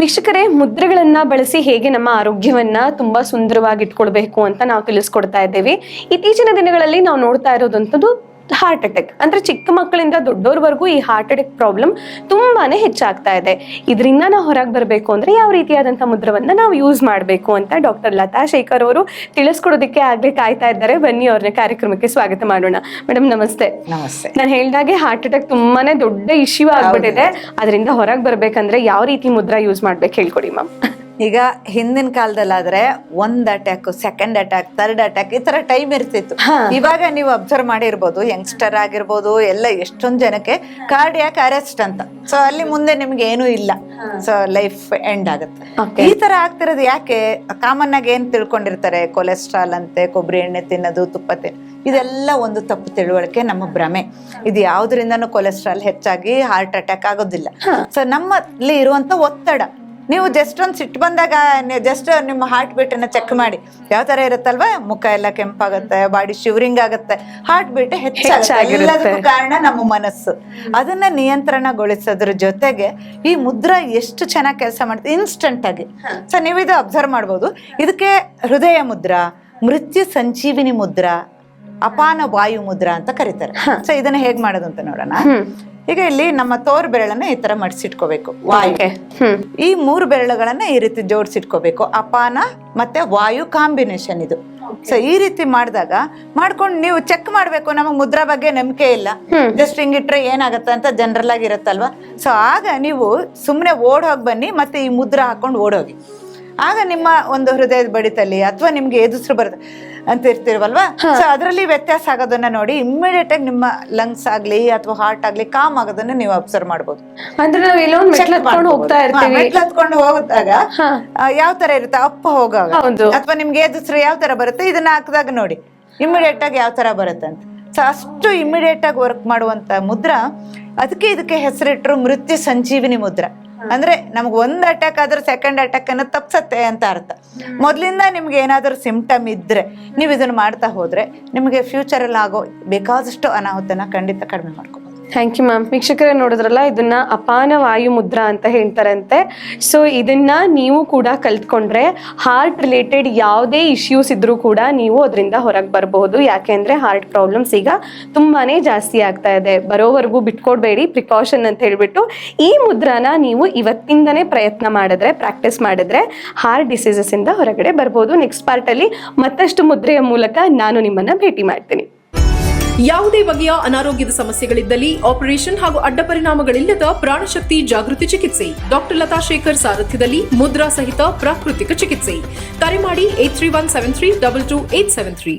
ವೀಕ್ಷಕರೇ, ಮುದ್ರೆಗಳನ್ನ ಬಳಸಿ ಹೇಗೆ ನಮ್ಮ ಆರೋಗ್ಯವನ್ನ ತುಂಬಾ ಸುಂದರವಾಗಿ ಇಟ್ಕೊಳ್ಬೇಕು ಅಂತ ನಾವು ತಿಳಿಸ್ಕೊಡ್ತಾ ಇದ್ದೇವೆ. ಇತ್ತೀಚಿನ ದಿನಗಳಲ್ಲಿ ನಾವು ನೋಡ್ತಾ ಇರೋದಂಥದ್ದು ಹಾರ್ಟ್ ಅಟ್ಯಾಕ್ ಅಂದ್ರೆ ಚಿಕ್ಕ ಮಕ್ಕಳಿಂದ ದೊಡ್ಡೋರ್ವರೆಗೂ ಈ ಹಾರ್ಟ್ ಅಟ್ಯಾಕ್ ಪ್ರಾಬ್ಲಮ್ ತುಂಬಾನೇ ಹೆಚ್ಚಾಗ್ತಾ ಇದೆ. ಇದರಿಂದ ನಾವು ಹೊರಗೆ ಬರಬೇಕು ಅಂದ್ರೆ ಯಾವ ರೀತಿಯಾದಂತಹ ಮುದ್ರವನ್ನ ನಾವು ಯೂಸ್ ಮಾಡಬೇಕು ಅಂತ ಡಾಕ್ಟರ್ ಲತಾ ಶೇಖರ್ ಅವರು ತಿಳಿಸ್ಕೊಡೋದಕ್ಕೆ ಆಗ್ಲಿ ಕಾಯ್ತಾ ಇದ್ದಾರೆ. ಬನ್ನಿ ಅವ್ರನ್ನ ಕಾರ್ಯಕ್ರಮಕ್ಕೆ ಸ್ವಾಗತ ಮಾಡೋಣ. ಮೇಡಮ್ ನಮಸ್ತೆ. ನಮಸ್ತೆ. ನಾನು ಹೇಳಿದಾಗೆ ಹಾರ್ಟ್ ಅಟ್ಯಾಕ್ ತುಂಬಾನೇ ದೊಡ್ಡ ಇಶ್ಯೂ ಆಗ್ಬಿಟ್ಟಿದೆ. ಅದರಿಂದ ಹೊರಗೆ ಬರಬೇಕಂದ್ರೆ ಯಾವ ರೀತಿ ಮುದ್ರಾ ಯೂಸ್ ಮಾಡ್ಬೇಕು ಹೇಳ್ಕೊಡಿ ಮ್ಯಾಮ್. ಈಗ ಹಿಂದಿನ ಕಾಲದಲ್ಲಾದ್ರೆ ಒಂದ್ attack second attack third attack ಈ ತರ ಟೈಮ್ ಇರ್ತಿತ್ತು. ಇವಾಗ ನೀವು ಅಬ್ಸರ್ವ್ ಮಾಡಿರ್ಬೋದು ಯಂಗ್ಸ್ಟರ್ ಆಗಿರ್ಬೋದು ಎಲ್ಲ ಎಷ್ಟೊಂದ್ ಜನಕ್ಕೆ ಕಾರ್ಡಿಯಾಕ್ ಅರೆಸ್ಟ್ ಅಂತ. ಸೊ ಅಲ್ಲಿ ಮುಂದೆ ನಿಮ್ಗೆ ಏನು ಇಲ್ಲ. ಸೊ ಲೈಫ್ ಎಂಡ್ ಆಗುತ್ತೆ. ಈ ತರ ಆಗ್ತಿರೋದು ಯಾಕೆ? ಕಾಮನ್ ಆಗಿ ಏನ್ ತಿಳ್ಕೊಂಡಿರ್ತಾರೆ? ಕೊಲೆಸ್ಟ್ರಾಲ್ ಅಂತೆ ಕೊಬ್ಬರಿ ಎಣ್ಣೆ ತಿನ್ನೋದು ತುಪ್ಪ ಇದೆಲ್ಲ ಒಂದು ತಪ್ಪು ತಿಳುವಳಿಕೆ ನಮ್ಮ ಭ್ರಮೆ. ಇದು ಯಾವ್ದ್ರಿಂದನೂ ಕೊಲೆಸ್ಟ್ರಾಲ್ ಹೆಚ್ಚಾಗಿ ಹಾರ್ಟ್ ಅಟ್ಯಾಕ್ ಆಗೋದಿಲ್ಲ. ಸೊ ನಮ್ಮಲ್ಲಿ ಇರುವಂತ ಒತ್ತಡ. ನೀವು ಜಸ್ಟ್ ಒಂದು ಸಿಟ್ಟು ಬಂದಾಗ ಜಸ್ಟ್ ನಿಮ್ಮ ಹಾರ್ಟ್ ಬೀಟನ್ನು ಚೆಕ್ ಮಾಡಿ. ಯಾವ ತರ ಇರುತ್ತಲ್ವಾ? ಮುಖ ಎಲ್ಲ ಕೆಂಪಾಗುತ್ತೆ ಬಾಡಿ ಶಿವರಿಂಗ್ ಆಗುತ್ತೆ ಹಾರ್ಟ್ ಬೀಟ್ ಹೆಚ್ಚಾಗುತ್ತೆ. ಕಾರಣ ನಮ್ಮ ಮನಸ್ಸು. ಅದನ್ನ ನಿಯಂತ್ರಣಗೊಳಿಸೋದ್ರ ಜೊತೆಗೆ ಈ ಮುದ್ರಾ ಎಷ್ಟು ಚೆನ್ನಾಗಿ ಕೆಲಸ ಮಾಡುತ್ತೆ ಇನ್ಸ್ಟಂಟಾಗಿ ಸೊ ನೀವು ಇದು ಅಬ್ಸರ್ವ್ ಮಾಡ್ಬೋದು. ಇದಕ್ಕೆ ಹೃದಯ ಮುದ್ರಾ ಮೃತ್ಯು ಸಂಜೀವಿನಿ ಮುದ್ರಾ ಅಪಾನ ವಾಯು ಮುದ್ರಾ ಅಂತ ಕರೀತಾರೆ. ಸೊ ಇದನ್ನ ಹೇಗ್ ಮಾಡೋದು ಅಂತ ನೋಡೋಣ ಈಗ ಇಲ್ಲಿ ನಮ್ಮ ತೋರ್ ಬೆರಳನ್ನ ಈ ತರ ಮಡಿಸಿಟ್ಕೋಬೇಕು. ವಾಯುಕೆ ಈ ಮೂರು ಬೆರಳುಗಳನ್ನ ಈ ರೀತಿ ಜೋಡಿಸಿಟ್ಕೋಬೇಕು. ಅಪಾನ ಮತ್ತೆ ವಾಯು ಕಾಂಬಿನೇಷನ್ ಇದು. ಸೊ ಈ ರೀತಿ ಮಾಡಿದಾಗ ಮಾಡ್ಕೊಂಡು ನೀವು ಚೆಕ್ ಮಾಡ್ಬೇಕು ನಮಗೆ ಮುದ್ರಾ ಬಗ್ಗೆ ನಂಬಿಕೆ ಇಲ್ಲ. ಜಸ್ಟ್ ಹಿಂಗಿಟ್ರೆ ಏನಾಗತ್ತೆ ಅಂತ ಜನರಲ್ ಆಗಿ ಇರುತ್ತಲ್ವಾ? ಸೊ ಆಗ ನೀವು ಸುಮ್ಮನೆ ಓಡ್ ಹೋಗಿ ಬನ್ನಿ ಮತ್ತೆ ಈ ಮುದ್ರಾ ಹಾಕೊಂಡು ಓಡೋಗಿ. ಆಗ ನಿಮ್ಮ ಒಂದು ಹೃದಯದ ಬಡಿತಲ್ಲಿ ಅಥವಾ ನಿಮ್ಗೆ ಎದುರು ಬರುತ್ತೆ. ಅಂತ ಇರ್ತಿರ್ವಲ್ವಾ? ಸೊ ಅದರಲ್ಲಿ ವ್ಯತ್ಯಾಸ ಆಗೋದನ್ನ ನೋಡಿ ಇಮ್ಮಿಡಿಯೇಟ್ ಆಗಿ ನಿಮ್ಮ ಲಂಗ್ಸ್ ಆಗ್ಲಿ ಅಥವಾ ಹಾರ್ಟ್ ಆಗ್ಲಿ ಕಾಮ್ ಆಗೋದನ್ನ ನೀವು ಅಬ್ಸರ್ವ್ ಮಾಡಬಹುದು ಅಂದ್ರೆ ನಾವು ಇಲ್ಲೊಂದು ಒಂದ್ ಮೆಟ್ಲು ಹತ್ಕೊಂಡು ಹೋಗ್ತಾ ಇರ್ತೀವಿ. ಮೆಟ್ಲು ಹತ್ಕೊಂಡು ಹೋದಾಗ ಯಾವ ತರ ಇರುತ್ತೆ? ಅಪ್ಪ ಹೋಗಾಗ. ಅಥವಾ ನಿಮ್ಗೆ ಎದುರು ಯಾವ ತರ ಬರುತ್ತೆ? ಇದನ್ನ ಹಾಕಿದಾಗ ನೋಡಿ. ಇಮಿಡಿಯೇಟ್ ಆಗಿ ಯಾವ ತರ ಬರುತ್ತೆ ಅಂತ. ಸೊ ಅಷ್ಟು ಇಮ್ಮಿಡಿಯೇಟ್ ಆಗಿ ವರ್ಕ್ ಮಾಡುವಂತ ಮುದ್ರಾ ಅದಕ್ಕೆ ಇದಕ್ಕೆ ಹೆಸರಿಟ್ರು ಮೃತ್ಯು ಸಂಜೀವಿನಿ ಮುದ್ರಾ. ಅಂದ್ರೆ ನಮ್ಗೆ ಒಂದ್ ಅಟ್ಯಾಕ್ ಆದ್ರೆ ಸೆಕೆಂಡ್ ಅಟ್ಯಾಕ್ ಅನ್ನ ತಪ್ಸತ್ತೆ ಅಂತ ಅರ್ಥ. ಮೊದ್ಲಿಂದ ನಿಮ್ಗೆ ಏನಾದರೂ ಸಿಂಪ್ಟಮ್ ಇದ್ರೆ ನೀವು ಇದನ್ನ ಮಾಡ್ತಾ ಹೋದ್ರೆ ನಿಮಗೆ ಫ್ಯೂಚರ್ ಅಲ್ಲಿ ಆಗೋ ಬೇಕಾದಷ್ಟು ಅನಾಹುತನ ಖಂಡಿತ ಕಡಿಮೆ ಮಾಡ್ಕೋಬಹುದು ಥ್ಯಾಂಕ್ ಯು ಮ್ಯಾಮ್ ವೀಕ್ಷಕರೇ ನೋಡಿದ್ರಲ್ಲ, ಇದನ್ನ ಅಪಾನ ವಾಯು ಮುದ್ರಾ ಅಂತ ಹೇಳ್ತಾರಂತೆ. ಸೊ ಇದನ್ನ ನೀವು ಕೂಡ ಕಲ್ತ್ಕೊಂಡ್ರೆ ಹಾರ್ಟ್ ರಿಲೇಟೆಡ್ ಯಾವುದೇ ಇಶ್ಯೂಸ್ ಇದ್ರೂ ಕೂಡ ನೀವು ಅದರಿಂದ ಹೊರಗೆ ಬರಬಹುದು. ಯಾಕೆಂದ್ರೆ ಹಾರ್ಟ್ ಪ್ರಾಬ್ಲಮ್ಸ್ ಈಗ ತುಂಬಾನೇ ಜಾಸ್ತಿ ಆಗ್ತಾ ಇದೆ. ಬರೋವರೆಗೂ ಬಿಟ್ಕೊಡ್ಬೇಡಿ ಪ್ರಿಕಾಷನ್ ಅಂತ ಹೇಳ್ಬಿಟ್ಟು ಈ ಮುದ್ರಾನ ನೀವು ಇವತ್ತಿಂದನೇ ಪ್ರಯತ್ನ ಮಾಡಿದ್ರೆ ಪ್ರಾಕ್ಟೀಸ್ ಮಾಡಿದ್ರೆ ಹಾರ್ಟ್ ಡಿಸೀಸಸ್ ಇಂದ ಹೊರಗಡೆ ಬರ್ಬೋದು. ನೆಕ್ಸ್ಟ್ ಪಾರ್ಟಲ್ಲಿ ಮತ್ತಷ್ಟು ಮುದ್ರೆಯ ಮೂಲಕ ನಾನು ನಿಮ್ಮನ್ನ ಭೇಟಿ ಮಾಡ್ತೀನಿ. ಯಾವುದೇ ಬಗೆಯ ಅನಾರೋಗ್ಯದ ಸಮಸ್ಯೆಗಳಿದ್ದಲ್ಲಿ ಆಪರೇಷನ್ ಹಾಗೂ ಅಡ್ಡ ಪರಿಣಾಮಗಳಿಲ್ಲದ ಪ್ರಾಣಶಕ್ತಿ ಜಾಗೃತಿ ಚಿಕಿತ್ಸೆ. ಡಾಕ್ಟರ್ ಲತಾ ಶೇಖರ್ ಸಾರಥ್ಯದಲ್ಲಿ ಮುದ್ರಾ ಸಹಿತ ಪ್ರಾಕೃತಿಕ ಚಿಕಿತ್ಸೆ. ಕರೆ ಮಾಡಿ eight three one seven three double two eight seven three.